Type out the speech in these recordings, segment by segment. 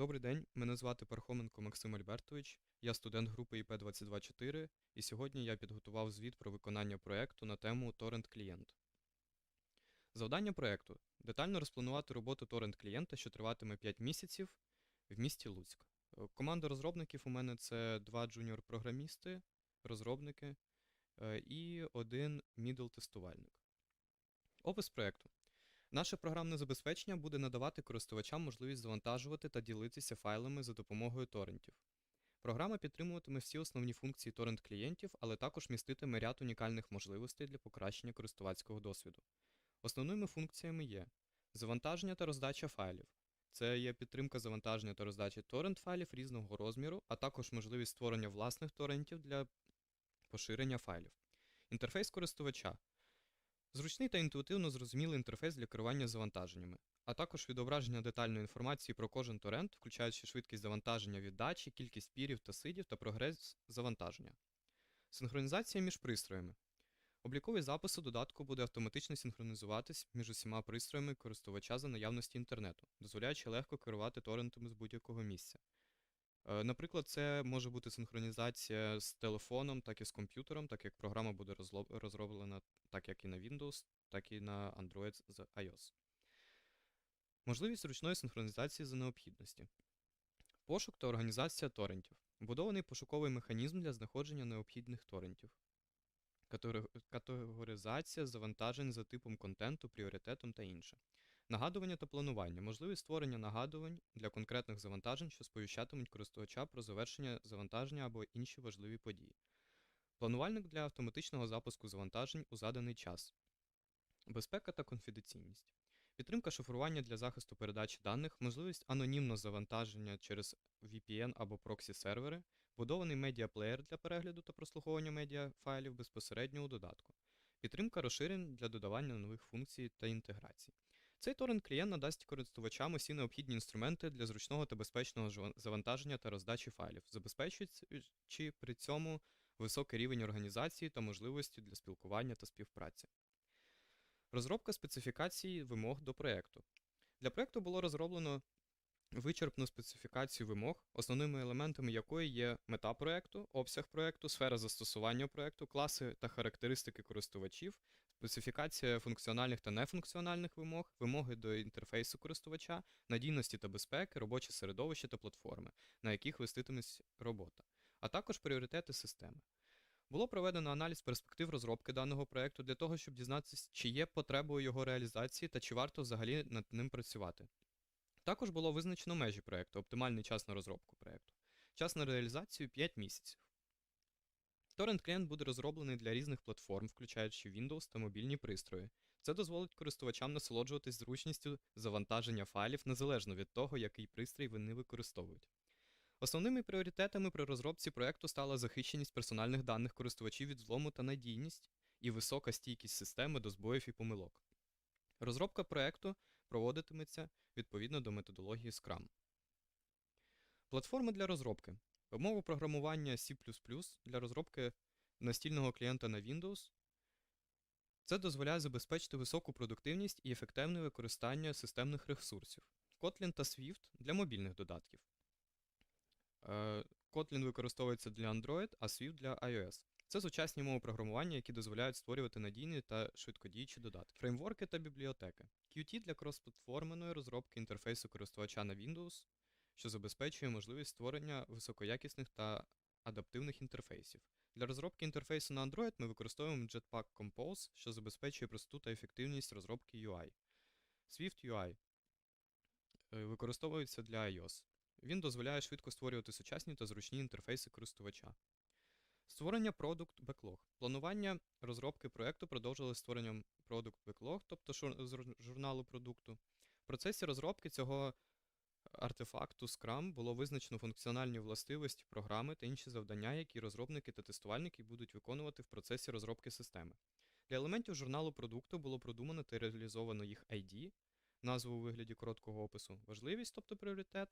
Добрий день, мене звати Пархоменко Максим Альбертович, я студент групи ІП-224, і сьогодні я підготував звіт про виконання проєкту на тему Торрент клієнт. Завдання проєкту детально розпланувати роботу торрент клієнта, що триватиме 5 місяців в місті Луцьк. Е, Команда розробників у мене це два джуніор-програмісти, розробники е, і один мідл-тестувальник. Опис проєкту. Наше програмне забезпечення буде надавати користувачам можливість завантажувати та ділитися файлами за допомогою торрентів. Програма підтримуватиме всі основні функції торрент клієнтів, але також міститиме ряд унікальних можливостей для покращення користувацького досвіду. Основними функціями є завантаження та роздача файлів. Це є підтримка завантаження та роздачі торрент файлів різного розміру, а також можливість створення власних торрентів для поширення файлів. Інтерфейс користувача Зручний та інтуїтивно зрозумілий інтерфейс для керування завантаженнями, а також відображення детальної інформації про кожен торрент, включаючи швидкість завантаження віддачі, кількість пірів та сидів та прогрес завантаження. Синхронізація між пристроями. Обліковий запис у додатку буде автоматично синхронізуватись між усіма пристроями користувача за наявності інтернету, дозволяючи легко керувати торрентами з будь-якого місця. Е, Наприклад, це може бути синхронізація з телефоном, так і з комп'ютером, так як програма буде розроблена так як і на Windows, так і на Android з iOS. Можливість ручної синхронізації за необхідності. Пошук та організація торрентів. Будований пошуковий механізм для знаходження необхідних торрентів. Категоризація завантажень за типом контенту, пріоритетом та інше. Нагадування та планування. Можливість створення нагадувань для конкретних завантажень, що сповіщатимуть користувача про завершення завантаження або інші важливі події. Планувальник для автоматичного запуску завантажень у заданий час. Безпека та конфіденційність. Підтримка шифрування для захисту передачі даних, можливість анонімного завантаження через VPN або проксі-сервери, будований медіаплеєр для перегляду та прослуховування медіафайлів безпосередньо у додатку, підтримка розширень для додавання нових функцій та інтеграцій. Цей торрент-клієнт надасть користувачам усі необхідні інструменти для зручного та безпечного завантаження та роздачі файлів, забезпечуючи при цьому високий рівень організації та можливості для спілкування та співпраці. Розробка специфікації вимог до проєкту. Для проєкту було розроблено вичерпну специфікацію вимог, основними елементами якої є мета проєкту, обсяг проєкту, сфера застосування проєкту, класи та характеристики користувачів, специфікація функціональних та нефункціональних вимог, вимоги до інтерфейсу користувача, надійності та безпеки, робоче середовище та платформи, на яких веститиметься робота, а також пріоритети системи. Було проведено аналіз перспектив розробки даного проєкту для того, щоб дізнатися, чи є потребою його реалізації та чи варто взагалі над ним працювати. Також було визначено межі проєкту, оптимальний час на розробку проєкту. Час на реалізацію 5 місяців. Торрент клієнт буде розроблений для різних платформ, включаючи Windows та мобільні пристрої. Це дозволить користувачам насолоджуватись зручністю завантаження файлів незалежно від того, який пристрій вони використовують. Основними пріоритетами при розробці проєкту стала захищеність персональних даних користувачів від злому та надійність і висока стійкість системи до збоїв і помилок. Розробка проєкту проводитиметься відповідно до методології Scrum. Платформи для розробки. Мова програмування C для розробки настільного клієнта на Windows. Це дозволяє забезпечити високу продуктивність і ефективне використання системних ресурсів. Kotlin та Swift для мобільних додатків. Е, Kotlin використовується для Android, а Swift для iOS. Це сучасні мови програмування, які дозволяють створювати надійні та швидкодіючі додатки. Фреймворки та бібліотеки. Qt для кросплатформеної розробки інтерфейсу користувача на Windows, що забезпечує можливість створення високоякісних та адаптивних інтерфейсів. Для розробки інтерфейсу на Android ми використовуємо Jetpack Compose, що забезпечує простоту та ефективність розробки UI. Swift UI е, використовується для iOS. Він дозволяє швидко створювати сучасні та зручні інтерфейси користувача. Створення Product Backlog. Планування розробки проєкту продовжилось створенням Product Backlog, тобто журналу продукту. В процесі розробки цього артефакту Scrum було визначено функціональні властивості програми та інші завдання, які розробники та тестувальники будуть виконувати в процесі розробки системи. Для елементів журналу продукту було продумано та реалізовано їх ID, назву у вигляді короткого опису, важливість, тобто пріоритет,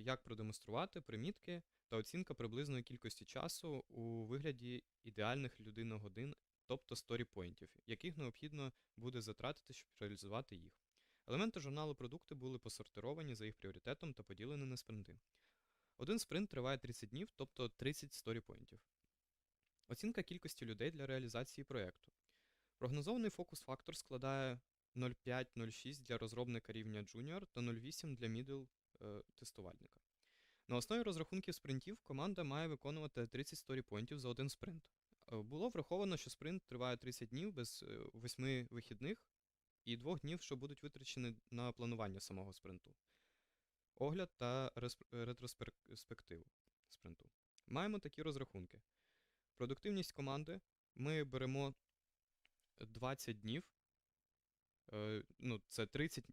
як продемонструвати, примітки та оцінка приблизної кількості часу у вигляді ідеальних людиногодин, тобто сторіпойнтів, яких необхідно буде затратити, щоб реалізувати їх. Елементи журналу продукти були посортировані за їх пріоритетом та поділені на спринти. Один спринт триває 30 днів, тобто 30 сторіпоінтів. Оцінка кількості людей для реалізації проєкту. Прогнозований фокус-фактор складає 0,5-0,6 для розробника рівня Junior та 0,8 для middle е, тестувальника. На основі розрахунків спринтів команда має виконувати 30 сторіпоінтів за один спринт. Е, Було враховано, що спринт триває 30 днів без 8 вихідних і 2 днів, що будуть витрачені на планування самого спринту. Огляд та ретроспективу спринту. Маємо такі розрахунки. Продуктивність команди ми беремо 20 днів. Е, ну, це 30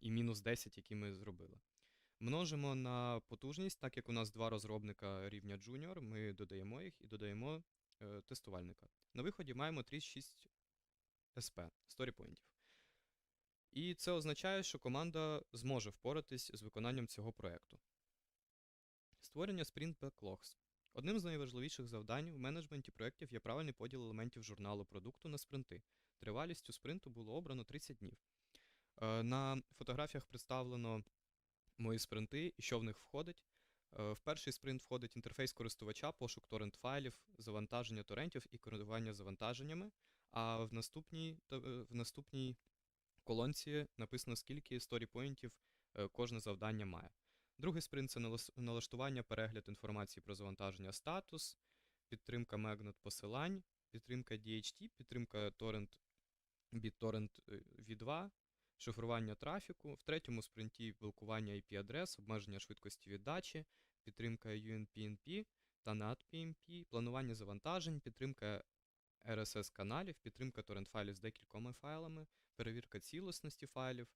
і мінус 10, які ми зробили. Множимо на потужність, так як у нас два розробника рівня Junior, ми додаємо їх і додаємо е, тестувальника. На виході маємо 36 SP, сторіпоінтів. І це означає, що команда зможе впоратись з виконанням цього проєкту. Створення Sprint Backlogs. Одним з найважливіших завдань в менеджменті проєктів є правильний поділ елементів журналу продукту на спринти. Тривалістю спринту було обрано 30 днів. Е, На фотографіях представлено мої спринти і що в них входить. Е, В перший спринт входить інтерфейс користувача, пошук торрент файлів, завантаження торрентів і керування завантаженнями. А в наступній, е, в наступній колонці написано, скільки сторіпоінтів е, кожне завдання має. Другий спринт це налаштування, перегляд інформації про завантаження статус, підтримка магнет посилань, підтримка DHT, підтримка torrent, BitTorrent е, V2, шифрування трафіку. В третьому спринті блокування IP-адрес, обмеження швидкості віддачі, підтримка UNPnP та NAT-PnP, планування завантажень, підтримка RSS-каналів, підтримка торрент-файлів з декількома файлами, перевірка цілісності файлів.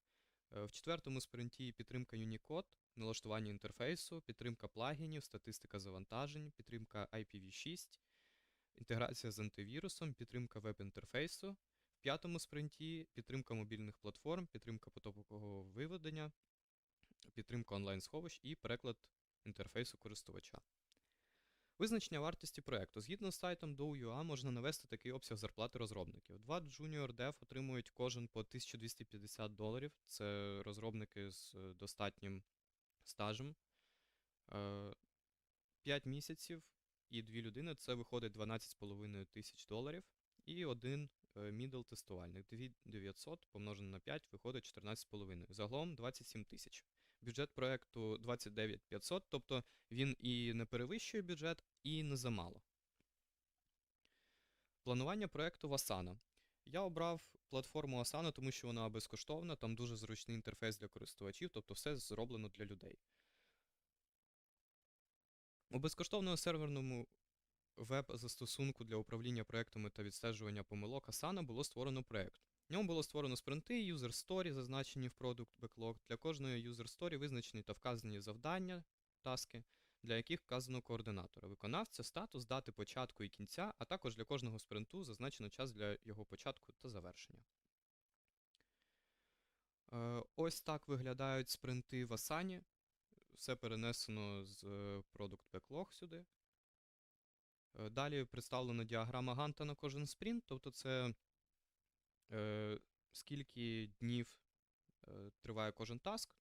Е, В четвертому спринті підтримка Unicode, налаштування інтерфейсу, підтримка плагінів, статистика завантажень, підтримка IPv6, інтеграція з антивірусом, підтримка веб-інтерфейсу. П'ятому спринті підтримка мобільних платформ, підтримка потокового виведення, підтримка онлайн-сховищ і переклад інтерфейсу користувача. Визначення вартості проєкту. Згідно з сайтом DOUUA можна навести такий обсяг зарплати розробників. Два Junior Dev отримують кожен по 1250 доларів. Це розробники з е, достатнім стажем. 5 місяців і дві людини це виходить 12,5 тисяч доларів. І один мідл тестувальник. 2900 помножено на 5 виходить 14,5. Загалом 27 тисяч. Бюджет проєкту 29500, тобто він і не перевищує бюджет, і не замало. Планування проєкту в Asana. Я обрав платформу Asana, тому що вона безкоштовна, там дуже зручний інтерфейс для користувачів, тобто все зроблено для людей. У безкоштовному серверному веб-застосунку для управління проектами та відстежування помилок Asana було створено проект. В ньому було створено спринти, user story, зазначені в Product Backlog. Для кожної user story визначені та вказані завдання, таски, для яких вказано координатора, виконавця, статус, дати початку і кінця, а також для кожного спринту зазначено час для його початку та завершення. Е, Ось так виглядають спринти в Asana. Все перенесено з е, Product Backlog сюди. Е, Далі представлена діаграма Ганта на кожен спринт, тобто це е, скільки днів е, триває кожен таск.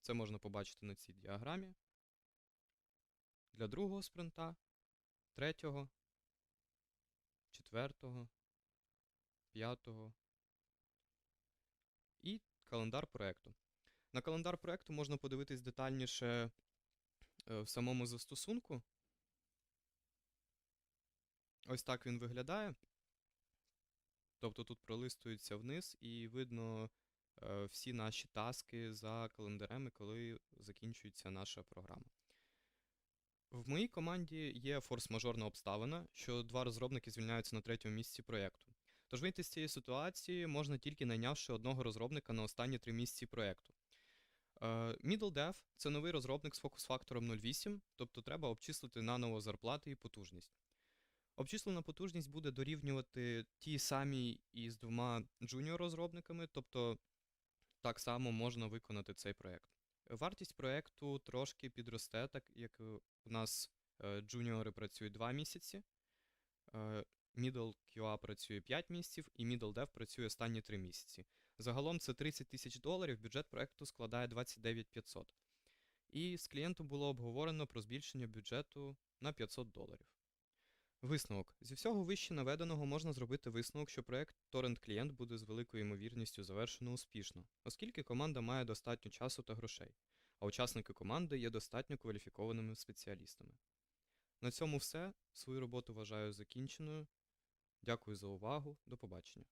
Це можна побачити на цій діаграмі. Для другого спринта, третього, четвертого, п'ятого і календар проекту. На календар проекту можна подивитись детальніше е, в самому застосунку. Ось так він виглядає. Тобто тут пролистується вниз і видно е, всі наші таски за календарем, коли закінчується наша програма. В моїй команді є форс-мажорна обставина, що два розробники звільняються на третьому місці проєкту. Тож вийти з цієї ситуації можна тільки найнявши одного розробника на останні три місяці проєкту. Е, Middle Dev – це новий розробник з фокус-фактором 0.8, тобто треба обчислити наново зарплати і потужність. Обчислена потужність буде дорівнювати тій самій із двома джуніор-розробниками, тобто так само можна виконати цей проєкт. Вартість проєкту трошки підросте, так як у нас е, джуніори працюють 2 місяці, е, Middle QA працює 5 місяців і Middle Dev працює останні 3 місяці. Загалом це 30 тисяч доларів, бюджет проекту складає 29 500. І з клієнтом було обговорено про збільшення бюджету на 500 доларів. Висновок. Зі всього вище наведеного можна зробити висновок, що проект Torrent клієнт буде з великою ймовірністю завершено успішно, оскільки команда має достатньо часу та грошей, а учасники команди є достатньо кваліфікованими спеціалістами. На цьому все. Свою роботу вважаю закінченою. Дякую за увагу. До побачення.